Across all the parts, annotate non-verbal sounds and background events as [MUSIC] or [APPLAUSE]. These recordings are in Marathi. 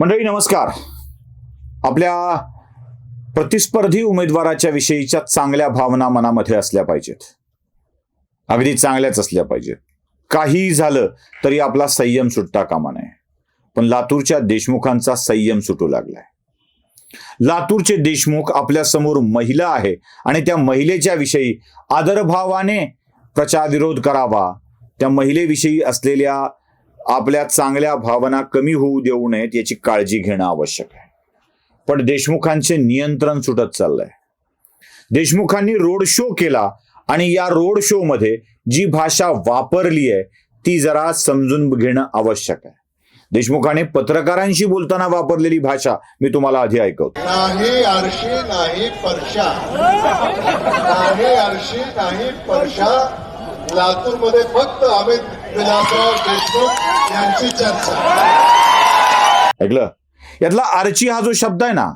मंडळी नमस्कार. आपल्या प्रतिस्पर्धी उमेदवाराच्या विषयीच्या चांगल्या भावना मनामध्ये असल्या पाहिजेत. अगदी चांगल्याच असल्या पाहिजेत. काही झालं तरी आपला संयम सुटता कामा नये. पण लातूरच्या देशमुखांचा संयम सुटू लागलाय. लातूरचे देशमुख आपल्यासमोर महिला आहे आणि त्या महिलेच्या विषयी आदरभावाने प्रचार विरोध करावा. त्या महिलेविषयी असलेल्या आपल्या चांगल्या भावना कमी होऊ देऊ नयेत याची काळजी घेणं आवश्यक आहे. पण देशमुखांचे नियंत्रण सुटत चाललंय. देशमुखांनी रोड शो केला आणि या रोड शो मध्ये जी भाषा वापरली आहे ती जरा समजून घेणं आवश्यक आहे. देशमुखाने पत्रकारांशी बोलताना वापरलेली भाषा मी तुम्हाला आधी ऐकवतो. नाही आरशी नाही परशा. [LAUGHS] नाही आरशी नाही परशा. लातूरमध्ये फक्त अमित विलासराव देशमुख यांची चर्चा. ऐकलं? यातला आर्ची हा जो शब्द आहे ना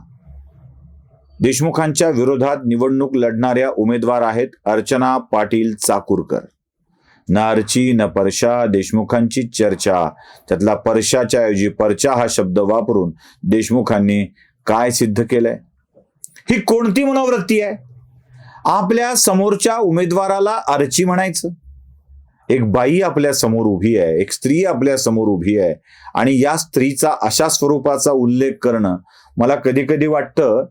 देशमुखांच्या विरोधात निवडणूक लढणाऱ्या उमेदवार आहेत अर्चना पाटील चाकूरकर. न अर्ची न परशा देशमुखांची चर्चा. त्यातला परशाच्या ऐवजी परचा हा शब्द वापरून देशमुखांनी काय सिद्ध केलंय? ही कोणती मनोवृत्ती आहे? आपल्या समोरच्या उमेदवाराला अर्ची म्हणायचं? एक बाई आपल्यासमोर उभी आहे एक स्त्री आपल्यासमोर उभी आहे आणि या स्त्रीचा अशा स्वरूपाचा उल्लेख करणं मला कधी कधी वाटतं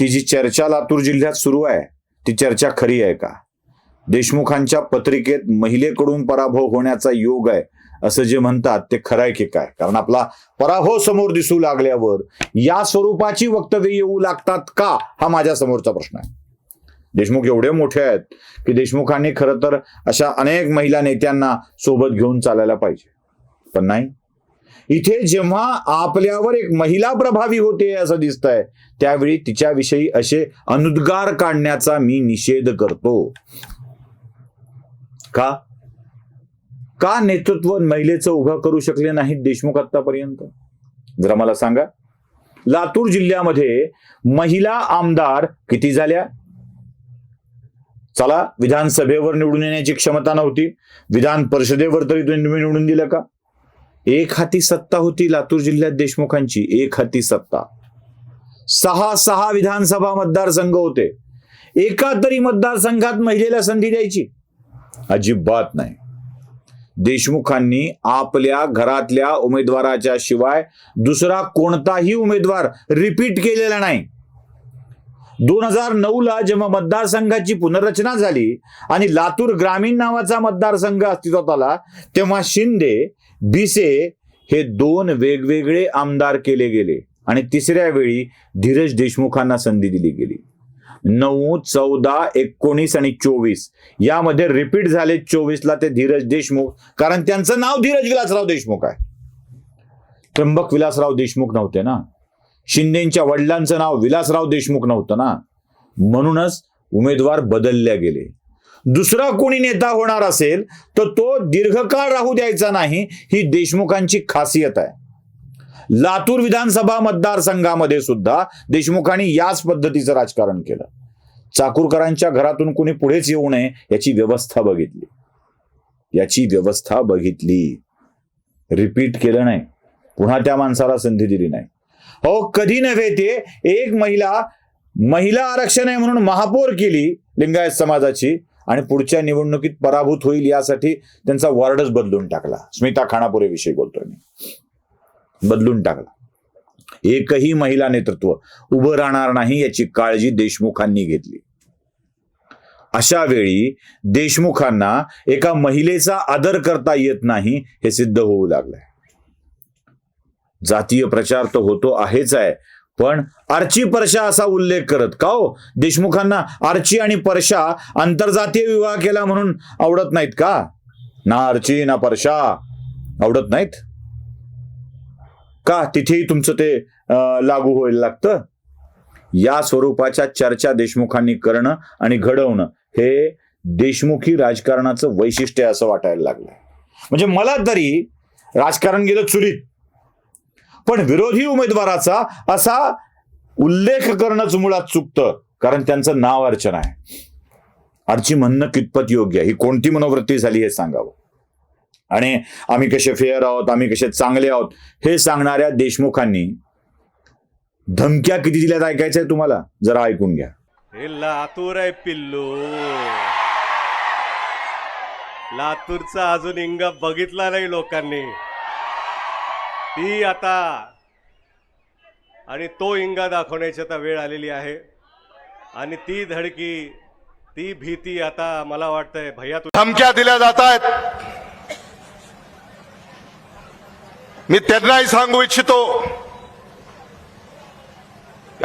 ती जी चर्चा लातूर जिल्ह्यात सुरू आहे ती चर्चा खरी आहे का? देशमुखांच्या पत्रिकेत महिलेकडून पराभव होण्याचा योग आहे असं जे म्हणतात ते खरं आहे की काय? कारण आपला पराभव समोर दिसू लागल्यावर या स्वरूपाची वक्तव्य येऊ लागतात का? हा माझ्या समोरचा प्रश्न आहे. देशमुख एवढे मोठे आहेत की देशमुखांनी खरं तर अशा अनेक महिला नेत्यांना सोबत घेऊन चालायला पाहिजे. पण नाही. इथे जेव्हा आपल्यावर एक महिला प्रभावी होते असं दिसत आहे त्यावेळी तिच्याविषयी असे अनुद्गार काढण्याचा मी निषेध करतो. का? का नेतृत्व महिलेचं उभं करू शकले नाहीत देशमुख आतापर्यंत जरा मला सांगा. लातूर जिल्ह्यामध्ये महिला आमदार किती झाल्या? चला विधानसभेवर निवडून येण्याची क्षमता नव्हती. विधान परिषदेवर तरी तुम्ही निवडून दिलं का? एक हाती सत्ता होती लातूर जिल्ह्यात देशमुखांची. एक हाती सत्ता. सहा सहा विधानसभा मतदारसंघ होते. एका तरी मतदारसंघात महिलेला संधी द्यायची? अजिबात नाही. देशमुखांनी आपल्या घरातल्या उमेदवाराच्या शिवाय दुसरा कोणताही उमेदवार रिपीट केलेला नाही. दोन हजार नऊ ला जेव्हा मतदारसंघाची पुनर्रचना झाली आणि लातूर ग्रामीण नावाचा मतदारसंघ अस्तित्वात आला तेव्हा शिंदे भिसे हे दोन वेगवेगळे आमदार केले गेले आणि तिसऱ्या वेळी धीरज देशमुखांना संधी दिली गेली. नऊ चौदा एकोणीस आणि चोवीस यामध्ये रिपीट झाले. चोवीसला ते धीरज देशमुख कारण त्यांचं नाव धीरज विलासराव देशमुख आहे. त्र्यंबक विलासराव देशमुख नव्हते ना? शिंदेच्या वडिलांचं नाव विलासराव देशमुख नव्हतं ना? म्हणूनच उमेदवार बदलल्या गेले. दुसरा कोणी नेता होणार असेल तर तो दीर्घकाळ राहू द्यायचा नाही ही देशमुखांची खासियत आहे. लातूर विधानसभा मतदारसंघामध्ये सुद्धा देशमुखांनी याच पद्धतीचं राजकारण केलं. चाकूरकरांच्या घरातून कुणी पुढेच येऊ नये याची व्यवस्था बघितली. याची व्यवस्था बघितली. रिपीट केलं नाही. पुन्हा त्या माणसाला संधी दिली नाही. हो कधी नव्हे ते. एक महिला महिला आरक्षण आहे म्हणून महापौर केली लिंगायत समाजाची आणि पुढच्या निवडणुकीत पराभूत होईल यासाठी त्यांचा वॉर्डच बदलून टाकला. स्मिता खानापुरे विषयी बोलतोय मी. बदलून टाकला. एकही महिला नेतृत्व उभं राहणार नाही याची काळजी देशमुखांनी घेतली. अशा वेळी देशमुखांना एका महिलेचा आदर करता येत नाही हे सिद्ध होऊ लागलंय. जातीय प्रचार तर होतो आहेच आहे. पण आर्ची परशा असा उल्लेख करत का हो? देशमुखांना आर्ची आणि परशा आंतरजातीय विवाह केला म्हणून आवडत नाहीत का? ना आर्ची ना परशा आवडत नाहीत? का तिथेही तुमचं ते लागू व्हायला लागतं? या स्वरूपाच्या चर्चा देशमुखांनी करणं आणि घडवणं हे देशमुखी राजकारणाचं वैशिष्ट्य असं वाटायला लागलं म्हणजे मला तरी राजकारण गेलं चुलीत पण विरोधी उमेदवाराचा असा उल्लेख करणंच मुळात चुकतं कारण त्यांचं नाव अर्चना आहे. अर्ची म्हणणं कितपत योग्य आहे ही कोणती मनोवृत्ती झाली हे सांगावं. आणि आम्ही कसे फेअर आहोत आम्ही कसे चांगले आहोत हे सांगणाऱ्या देशमुखांनी धमक्या किती दिल्यात ऐकायचंय तुम्हाला? जरा ऐकून घ्या. हे लातूर आहे पिल्लू. लातूरचा अजून इंगा बघितला नाही लोकांनी. ती आता आणि तो इंगा दाखवण्याची आता वेळ आलेली आहे. आणि ती धडकी ती भीती आता मला वाटतंय भैया तू धमक्या दिल्या जात आहेत मी त्यांनाही सांगू इच्छितो.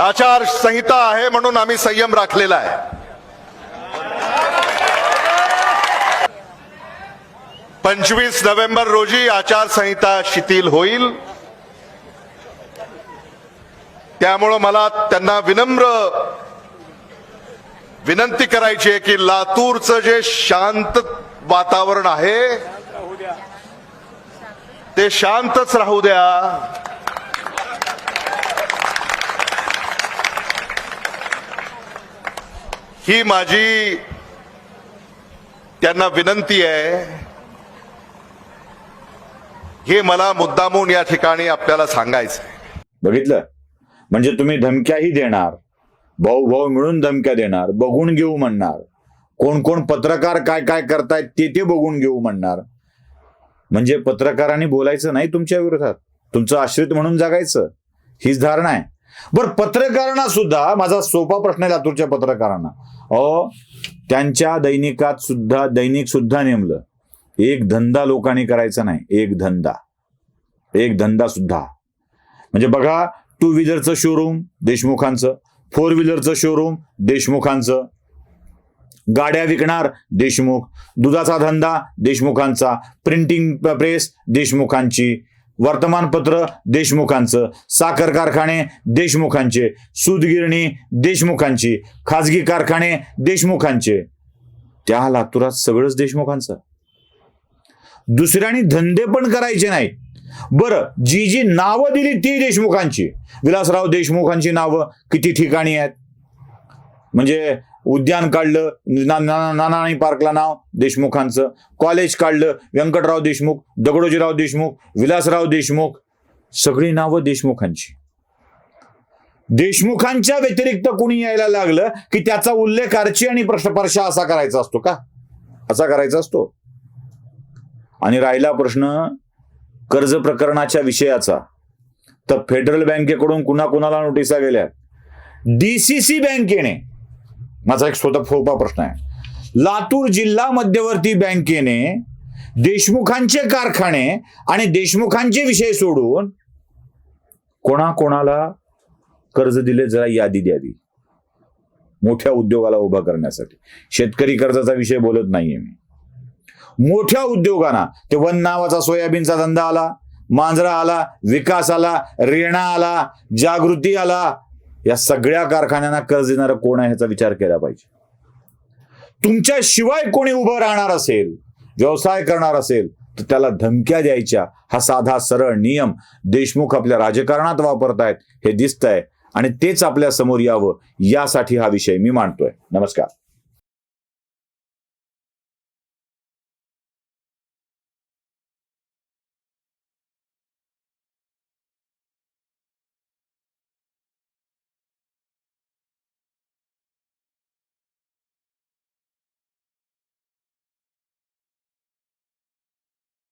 आचार संहिता आहे म्हणून आम्ही संयम राखलेला आहे. पंचवीस नोव्हेंबर रोजी आचारसंहिता शिथिल होईल. त्यामुळं मला त्यांना विनम्र विनंती करायची आहे की लातूरचं जे शांत वातावरण आहे ते शांतच राहू द्या. ही माझी त्यांना विनंती आहे. हे मला मुद्दामून या ठिकाणी आपल्याला सांगायचं आहे. बघितलं? म्हणजे तुम्ही धमक्याही देणार. भाऊ भाऊ मिळून धमक्या देणार. बघून घेऊ म्हणणार. कोण कोण पत्रकार काय काय करतायत ते ते बघून घेऊ म्हणणार. म्हणजे पत्रकारांनी बोलायचं नाही तुमच्या विरोधात. तुमचं आश्रित म्हणून जगायचं. हीच धारणा आहे. बरं पत्रकारांना सुद्धा माझा सोपा प्रश्न आहे लातूरच्या पत्रकारांना. अहो त्यांच्या दैनिकात सुद्धा दैनिक सुद्धा नेमलं. एक धंदा लोकांनी करायचा नाही एक धंदा. एक धंदा सुद्धा. म्हणजे बघा टू व्हीलरचं शोरूम देशमुखांचं. फोर व्हीलरचं शोरूम देशमुखांचं. गाड्या विकणार देशमुख. दुधाचा धंदा देशमुखांचा. Printing press देशमुखांची. वर्तमानपत्र देशमुखांचं. साखर कारखाने देशमुखांचे. सूदगिरणी देशमुखांची. खाजगी कारखाने देशमुखांचे. त्या लातुरात सगळंच देशमुखांचं. दुसऱ्यानी धंदे पण करायचे नाहीत. बरं जी जी नावं दिली ती देशमुखांची. विलासराव देशमुखांची नावं किती ठिकाणी आहेत? म्हणजे उद्यान काढलं ना- ना- नानाणी पार्कला नाव देशमुखांचं. कॉलेज काढलं व्यंकटराव देशमुख दगडोजीराव देशमुख विलासराव देशमुख. सगळी नावं देशमुखांची. देशमुखांच्या व्यतिरिक्त कुणी यायला लागलं की त्याचा उल्लेख अर्ची आणि प्रश्नपर्शा असा करायचा असतो का? असा करायचा असतो. आणि राहिला प्रश्न कर्ज प्रकरणाच्या विषयाचा. तर फेडरल बँकेकडून कुणा कुणाला नोटिसा गेल्या? डीसीसी बँकेने. माझा एक स्वतः सोपा प्रश्न आहे. लातूर जिल्हा मध्यवर्ती बँकेने देशमुखांचे कारखाने आणि देशमुखांचे विषय सोडून कोणाकोणाला कर्ज दिले जरा यादी द्यावी. मोठ्या उद्योगाला उभा करण्यासाठी. शेतकरी कर्जाचा विषय बोलत नाहीये मी. मोठ्या उद्योगांना. ते वन नावाचा सोयाबीनचा धंदा आला मांजरा आला विकास आला रेणा आला जागृती आला. या सगळ्या कारखान्यांना कर्ज देणारं कोण आहे ह्याचा विचार केला पाहिजे. तुमच्या शिवाय कोणी उभं राहणार असेल व्यवसाय करणार असेल तर त्याला धमक्या द्यायच्या. हा साधा सरळ नियम देशमुख आपल्या राजकारणात वापरतायत हे दिसतंय. आणि तेच आपल्यासमोर यावं यासाठी हा विषय मी मांडतोय. नमस्कार.